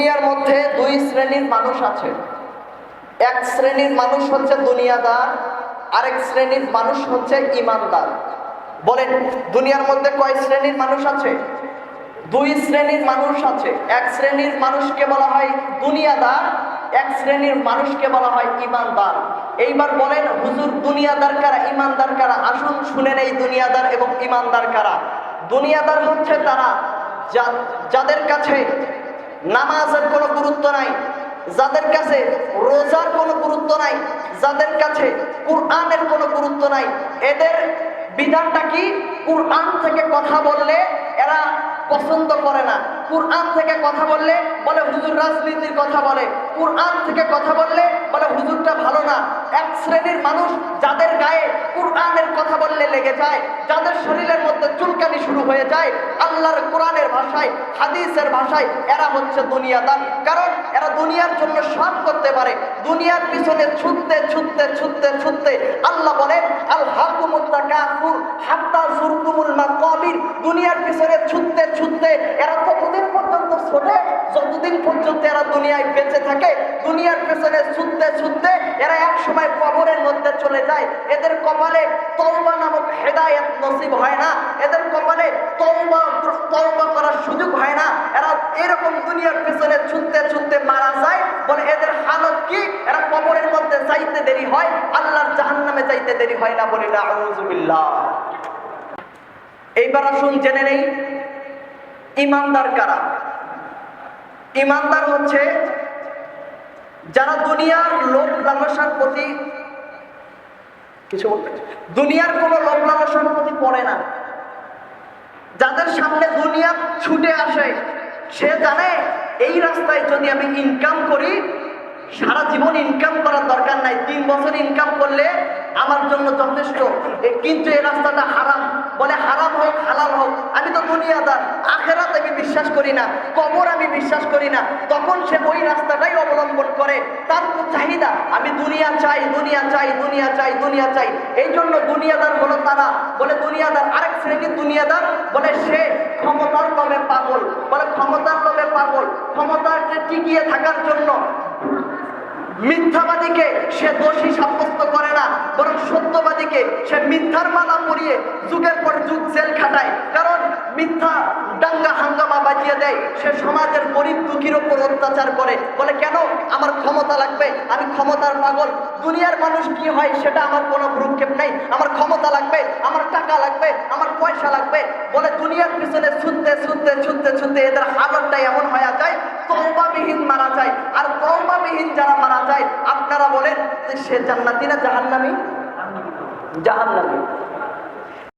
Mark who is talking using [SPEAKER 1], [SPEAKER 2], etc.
[SPEAKER 1] দুনিয়ার মধ্যে দুই শ্রেণির মানুষ আছে। এক শ্রেণির মানুষ হচ্ছে দুনিয়াদার, আরেক শ্রেণির মানুষ হচ্ছে ইমানদার। বলেন, দুনিয়ার মধ্যে কয় শ্রেণির মানুষ আছে? দুই শ্রেণির মানুষ আছে। এক শ্রেণির মানুষকে বলা হয় দুনিয়াদার, এক শ্রেণির মানুষকে বলা হয় ইমানদার। এইবার বলেন, হুজুর, দুনিয়াদার কারা, ইমানদার কারা? আসুন শুনেন এই দুনিয়াদার এবং ইমানদার কারা। দুনিয়াদার হচ্ছে তারা যাদের কাছে নামাজের কোনো গুরুত্ব নাই, যাদের কাছে রোজার কোনো গুরুত্ব নাই, যাদের কাছে কুরআনের কোনো গুরুত্ব নাই, এদের বিধানটা কি? কুরআন থেকে কথা বললে এরা কুরআন থেকে কথা বললে বলে হুজুর রাজনীতির কথা বলে। কুরআন থেকে কথা বললে বলে হুজুরটা ভালো না। এক শ্রেণির মানুষ যাদের গায়ে কুরআনের কথা বললে লেগে যায়, যাদের শরীরের মধ্যে চুলকানি শুরু হয়ে যায়, আল্লাহর কোরআনের ভাষায়, হাদিসের ভাষায় এরা হচ্ছে দুনিয়াদার। কারণ এরা দুনিয়ার জন্য সব করতে পারে। দুনিয়ার পিছনে ছুটতে ছুটতে ছুটতে ছুটতে আল্লাহ বলেন, আল হাকুমুত্তাকাফুর হাত্তা জুরতুমুল মাকাবির, দুনিয়ার পিছনে ছুটতে ছুটতে এরা ততদিন পর্যন্ত ছোটে যতদিন পর্যন্ত এরা দুনিয়ায় বেঁচে থাকে, দুনিয়ার পেছনে ছুটতে ছুটতে এরা এক সময় কবরের মধ্যে চলে যায়। এদের কপালে তলবা নামক হেদায়েত নসিব হয় না। এদের কপালে তওবা তওবা করার সুযোগ হয় না। এরা এরকম দুনিয়ার পেছনে ছুটতে ছুটতে মারা যায়। বলে এদের হালত কি? এরা কবরের মধ্যে যাইতে দেরি হয়, আল্লাহর জাহান্নামে যাইতে দেরি হয় না বলি না আউযুবিল্লাহ এইবার আসুন জেনে নেই, ইমানদার কারা? ইমানদার হচ্ছে যারা দুনিয়ার লোভ লালসার প্রতি কিছু দুনিয়ার কোনো লোভ লালসার প্রতি পড়ে না। যাদের সামনে দুনিয়া ছুটে আসে, সে জানে এই রাস্তায় যদি আমি ইনকাম করি, সারা জীবন ইনকাম করার দরকার নাই। তিন বছর ইনকাম করলে আমার জন্য যথেষ্ট। কিন্তু এই রাস্তাটা হারাম। বলে হারাম হোক, হালাল হোক, আমি তো দুনিয়াদার। আখেরাত আমি বিশ্বাস করি না, কবর আমি বিশ্বাস করি না। তখন সে ওই রাস্তাটাই করে, তার তো চাহিদা, আমি দুনিয়া চাই দুনিয়া চাই দুনিয়া চাই দুনিয়া চাই। এই জন্য দুনিয়াদার হলো তারা। বলে দুনিয়াদার আরেক শ্রেণির দুনিয়াদার, বলে সে ক্ষমতার লোভে পাগল। বলে ক্ষমতার লোভে পাগল। ক্ষমতাকে টিকিয়ে থাকার জন্য মিথ্যাবাদীকে সে দোষী সাব্যস্ত করে না, বরং সত্যবাদীকে সে মিথ্যার মালা পরিয়ে যুগের পর যুগ জেল খাটায়। মিথ্যা দাঙ্গা হাঙ্গামা বাজিয়ে দেয়। সে সমাজের গরিব দুঃখীর ওপর অত্যাচার করে। বলে, কেন? আমার ক্ষমতা লাগবে। আমি ক্ষমতার পাগল। দুনিয়ার মানুষ কি হয় সেটা আমার কোনো ভ্রুক্ষেপ নেই। আমার ক্ষমতা লাগবে, আমার টাকা লাগবে, আমার পয়সা লাগবে। বলে, দুনিয়ার পিছনে ছুটতে ছুটতে ছুটতে ছুটতে এদের হালতটা এমন হয়ে যায় তৌবাবিহীন মারা যায়। আর তৌবাবিহীন যারা মারা যায়, আপনারা বলেন যে, সে জান্নাতি না জাহান্নামী? জাহান্নামী।